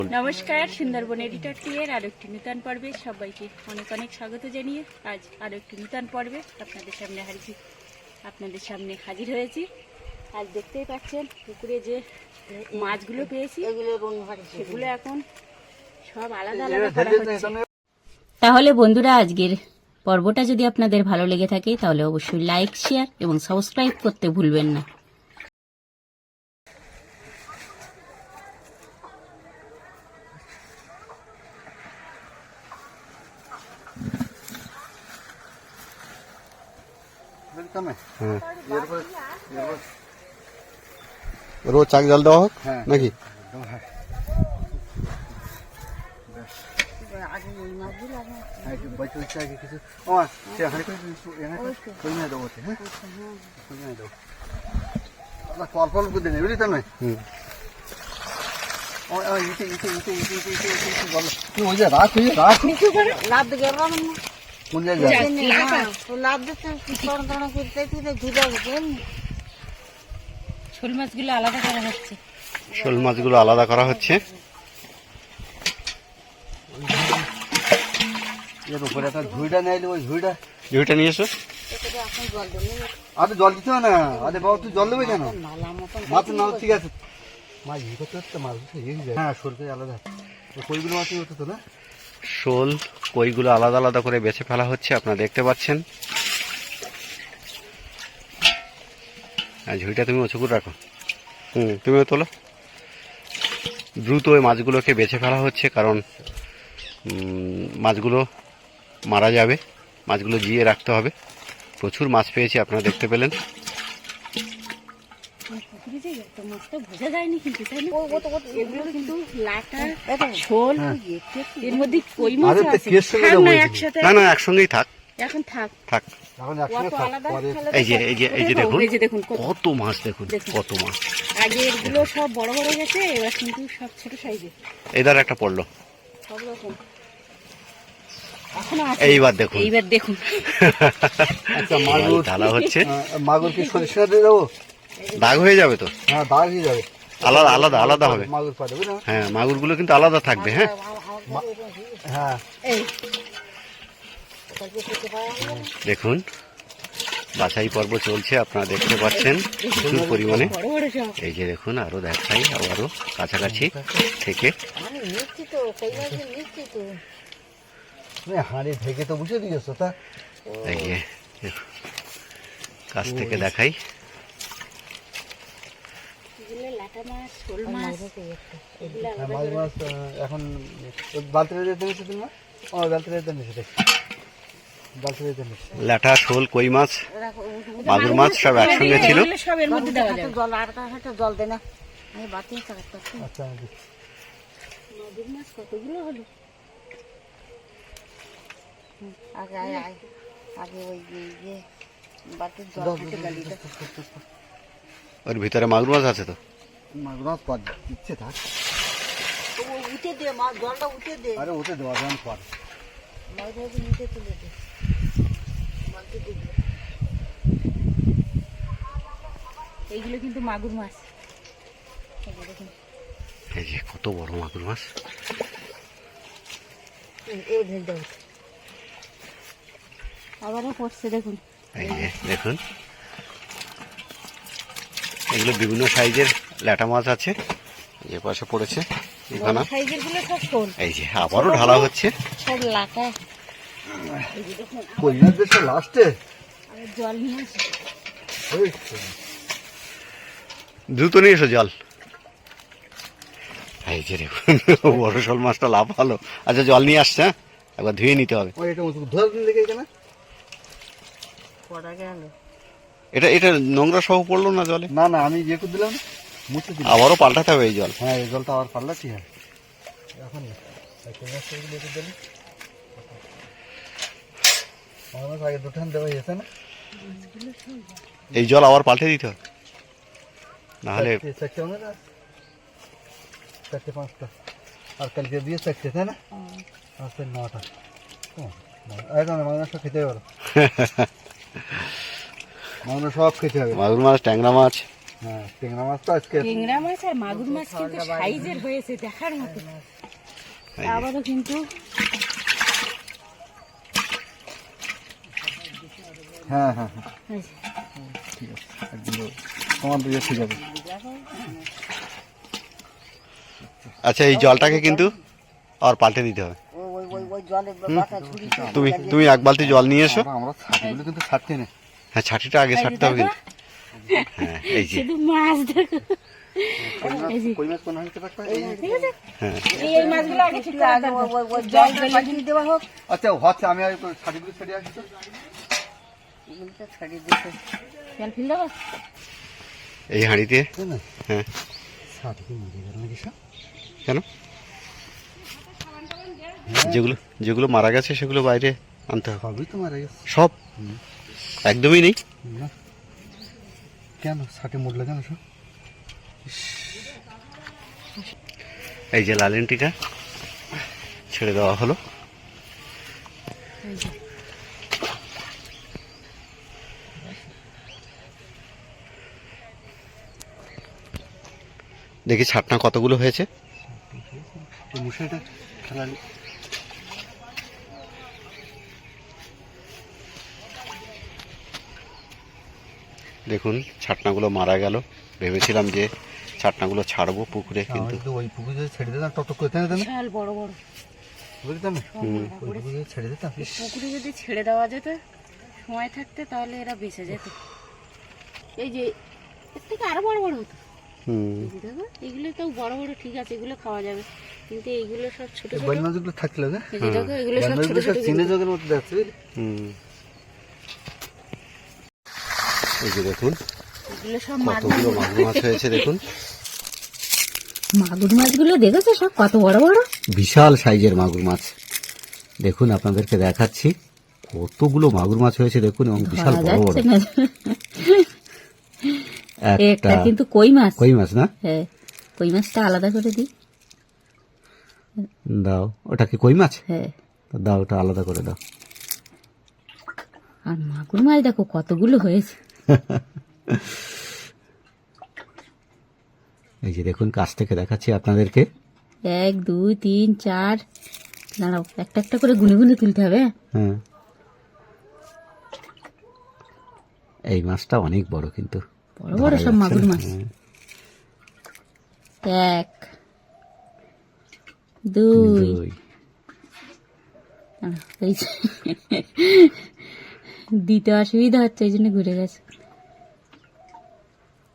নমস্কার সুন্দরবন এডিটর টিয়ের আরও একটি নূতন পর্বে সবাইকে অনেক অনেক স্বাগত জানিয়ে আজ আরও একটি নূতন পর্বে আপনাদের সামনে হারিয়েছি আপনাদের সামনে হাজির হয়েছি। আজ দেখতেই পাচ্ছেন পুকুরে যে মাছগুলো পেয়েছি সেগুলো এখন সব আলাদা আলাদা করা হচ্ছে। তাহলে বন্ধুরা আজকের পর্বটা যদি আপনাদের ভালো লেগে থাকে তাহলে অবশ্যই লাইক শেয়ার এবং সাবস্ক্রাইব করতে ভুলবেন না। रोज चाक जल दो नाকি কল কল করে দেবে বুঝলি তো নয় রাখ রাখ লাভ গেল লাভ দিতে করতে দিতে ঝুলে শোল মাছগুলো আলাদা করা হচ্ছে। শোল মাছগুলো আলাদা করা হচ্ছে। এর উপরে একটা ঝুড়িটা নিয়ে ওই ঝুড়িটা। ঝুড়িটা নিয়ে এসো। আরে জল দিতে না। আরে বাবা তুই জল দেবে কেন? মাছ নাও ঠিক আছে। মাছ ইয়ে করতে হচ্ছে মাছ হয়ে সরকারি আলাদা। ওই কইগুলো মাছই হতো তো না? শোল, কইগুলো আলাদা আলাদা করে বেছে ফেলা হচ্ছে, আপনারা দেখতে পাচ্ছেন। ঝুড়িটা তুমি উঁচু করে রাখো। হুম, তুমিও তোলো। দ্রুত ওই মাছগুলোকে বেছে ফেলা হচ্ছে, কারণ মাছগুলো মারা যাবে। মাছগুলো জিয়ে রাখতে হবে। প্রচুর মাছ পেয়েছি, আপনারা দেখতে পেলেন। পুকুরে এত মাছটা বোঝা যায়নি কিন্তু তাই না এগুলো কিন্তু লাটা শোল এর মধ্যে কই মাছ আছে থাক না একসাথে না না একসঙ্গেই থাক। এখন থাক। থাক এখন অত একসঙ্গে থাক আলাদা পরে আলাদা এই যে এই যে এই যে দেখুন দেখুন কত মাছ দেখুন। কত মাছ। আগে এগুলো সব বড় বড় গেছে এবার কিন্তু সব ছোট সাইজের এদার একটা পড়ল। সব রকম এইবার দেখুন। এইবার দেখুন। আচ্ছা মাগুর ঢালা হচ্ছে। মাগুর কি সরিষা দিয়ে দেবো? দাগ হয়ে যাবে তো? হ্যাঁ দাগ হয়ে যাবে। আলাদা আলাদা আলাদা হবে। মাগুর পাবে হ্যাঁ মাগুরগুলো কিন্তু আলাদা থাকবে হ্যাঁ? হ্যাঁ। দেখুন বাছাই পর্ব চলছে আপনারা দেখতে পাচ্ছেন প্রচুর পরিমাণে। এই যে দেখুন আরও দেখাই আবারও কাছাকাছি থেকে। হাঁড়ি ঢেকে তো বুঝে দিয়েছ তা। এই যে কাছ থেকে দেখাই। মাছ শোল মাছ এগুলো হ্যাঁ, মাছ মাছ এখন বালতিতে যেতে নিচ্ছে তুমি? ও বালতিতে যেতে নিচ্ছে দেখ বালতিতে যেতে নিচ্ছে লাঠা শোল কই মাছ? মাগুর মাছ সব একসঙ্গে ছিল? সব এর মধ্যে দেওয়া যাবে জল আর একটা জল দে না। আমি বাতি আচ্ছা মাগুর মাছ কতগুলো হলো? আগে আয় আয়। আগে ওই যে জল দাও, হাতে দাও, গালি দাও, দাও, দাও, দাও। ওর ভিতরে মাগুর মাছ আছে তো? মাগুর মাছ পর দিচ্ছে থাক। উঠে দে মা জলটা উঠে দে। আরে ওতে দেওয়া মাছ নিচে তুলে দে। এইগুলো কিন্তু মাগুর মাছ। এই যে দেখুন এই যে কত বড় মাগুর মাছ। এই আবারও পড়ছে দেখুন। এই যে দেখুন। এগুলো বিভিন্ন সাইজের ল্যাটা মাছ আছে যে পাশে পড়েছে এখানে। এই যে আবারও ঢালা হচ্ছে। সব লাটা কই মাছ বেশ লাস্টে জল নিয়ে দ্রুত নিয়ে এসো জল। এই যে দেখুন বড় শোল মাছটা লাভ ভালো আচ্ছা জল নিয়ে আসছে হ্যাঁ? একবার ধুয়ে নিতে হবে। এটা এটা এটা নোংরা সহ পড়ল না জলে? না না আমি ইয়ে করে দিলাম। না, মুছে দিলাম আবারও পাল্টাতে হবে এই জল। হ্যাঁ এই জলটা আবার পাল্লাচ্ছি হ্যাঁ এখন দিলে আগে দুঠান দেওয়া হয়েছে না? এই জল আবার পাল্টে দিতে হবে। নাহলে চারটে- চারটে হবে না? চারটে পাঁচটা। আর কালকে দিয়ে চারটে তাই না? আজকে নটা। মাংস খেতে পারো মাংস সব খেতে হবে। মাগুর মাছ ট্যাংরা মাছ হ্যাঁ ট্যাংরা মাছ তো আজকে ট্যাংরা মাছ আর মাগুর মাছ কিন্তু সাইজের হয়েছে দেখার মতো। আবারও কিন্তু হ্যাঁ হ্যাঁ হ্যাঁ। ঠিক আছে একদম তোমার দিকে ঠিক আছে। আচ্ছা এই জলটাকে কিন্তু আর পাল্টে দিতে হবে। ওই ওই ওই ওই জলে বাটা ছুরি তুমি তুমি এক বালতি জল নিয়ে এসো। আমরা- ছাটিগুলো কিন্তু ছাড়ছি না হ্যাঁ ছাটিটা আগে ছাড়তে হবে কিন্তু। হ্যাঁ এই যে। শুধু মাছ দেখো হ্যাঁ। হোক। আচ্ছা হচ্ছে আমি ছেড়ে আসি তো। এই হাঁড়িতে? হ্যাঁ। কেন? যেগুলো যেগুলো মারা গেছে সেগুলো বাইরে আনতে হবে। মারা গেছে। সব? একদমই নেই? না। কেন? ছাটি মরলো কেন সব? এই যে লালেনটিকা ছেড়ে দেওয়া হলো। দেখি ছাটনা কতগুলো হয়েছে? এই মশাইটা দেখুন ছাটনাগুলো মারা গেল। ভেবেছিলাম যে ছাটনাগুলো ছাড়বো পুকুরে কিন্তু কিন্তু ওই পুকুরে যদি ছেড়ে দিতাম টক করে দিতাম না? বিশাল বড় বড়। বুঝতাম না? হুম। ওই পুকুরে ছেড়ে দিতাম পুকুরে যদি ছেড়ে দেওয়া যেত সময় থাকতে তাহলে এরা বেঁচে যেত। এই যে এর থেকে আরও বড় বড় হতো। এগুলো তো বড় বড় ঠিক আছে এগুলো খাওয়া যাবে। কিন্তু এইগুলো সব ছোট ছোট। থাকল না? এগুলো সব ছোট ছোট চিনে যোগের মতো দেখছে হুম। এই যে দেখুন মাছ কতগুলো মাগুর। মাছ হয়েছে দেখুন। মাগুর মাছগুলো দেখেছ সব? কত বড় বড়? বিশাল সাইজের মাগুর মাছ। দেখুন আপনাদেরকে দেখাচ্ছি কতগুলো মাগুর মাছ হয়েছে দেখুন এবং বিশাল বড় বড়। একটা কিন্তু কই মাছ? কই মাছ না? হ্যাঁ কই মাছটা আলাদা করে দিই। দাও ওটা কি কই মাছ? হ্যাঁ। দাও ওটা আলাদা করে দাও। আর মাগুর মাছ দেখো কতগুলো হয়েছে। এই যে দেখুন কাছ থেকে দেখাচ্ছি আপনাদেরকে। এক দুই তিন চার। দাঁড়াও একটা একটা করে গুনে গুনে তুলতে হবে। হ্যাঁ? এই মাছটা অনেক বড় কিন্তু। বড় বড় সব মাগুর মাছ। এক দুই। দিতে অসুবিধা হচ্ছে এই জন্য ঘুরে গেছে।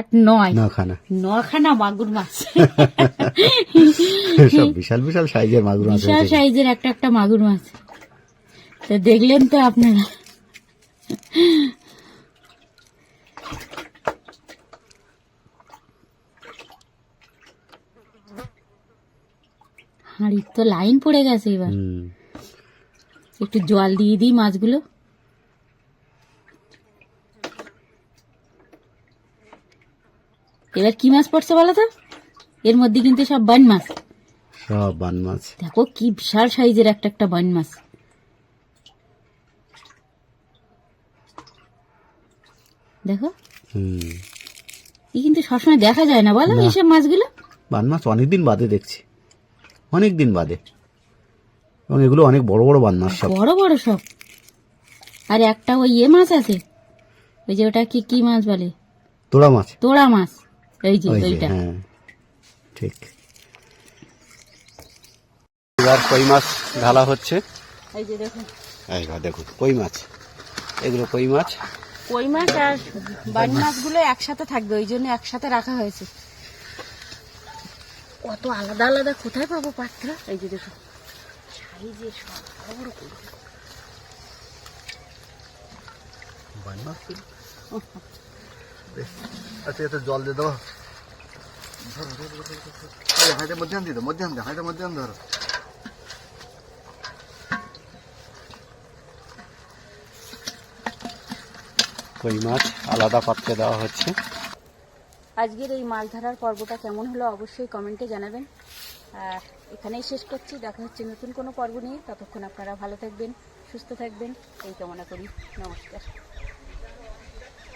আট নয়। নখানা। নখানা মাগুর মাছ। সব বিশাল বিশাল সাইজের মাগুর মাছ বিশাল সাইজের একটা একটা মাগুর মাছ। তো দেখলেন তো আপনারা। হাঁড়ির তো লাইন পড়ে গেছে এবার। একটু জল দিয়ে দিই মাছগুলো। এবার কি মাছ পড়ছে বলো তো? এর মধ্যে কিন্তু সব বান মাছ। সব বান মাছ। দেখো কি বিশাল সাইজের একটা একটা বান মাছ। দেখো। এই কিন্তু সবসময় দেখা যায় না বলো। এইসব মাছগুলো? বান মাছ অনেকদিন বাদে দেখছি। অনেক দিন বাদে। এবং এগুলো অনেক বড় বড় বান মাছ সব। বড় বড় সব। আর একটা ওই ইয়ে মাছ আছে। ওই যে ওটা কি কি মাছ বলে? তোড়া মাছ। তোড়া মাছ। এই যে ওই হ্যাঁ ঠিক। এবার কই মাছ ঢালা হচ্ছে? এই যে দেখুন। এইবার দেখুন কই মাছ? এগুলো কই মাছ? কই মাছ আর বান মাছগুলো একসাথে থাকবে ওই জন্য একসাথে রাখা হয়েছে। কত আলাদা আলাদা কোথায় পাবো পাত্র? এই যে দেখো সাইজে সব বড় বড়। কই। বান মাছ। আচ্ছা এতে জল দিয়ে দেবো হাঁটে মধ্যাহ্ন দিয়ে দেবো মধ্যাহ্ন হাঁটে মধ্যাহ্ন ধরো। কই মাছ আলাদা পাত্রে দেওয়া হচ্ছে। আজকের এই মাছ ধরার পর্বটা কেমন হলো অবশ্যই কমেন্টে জানাবেন। আর এখানেই শেষ করছি দেখা হচ্ছে নতুন কোনো পর্ব নিয়ে। ততক্ষণ আপনারা ভালো থাকবেন সুস্থ থাকবেন। এই কামনা করি। নমস্কার।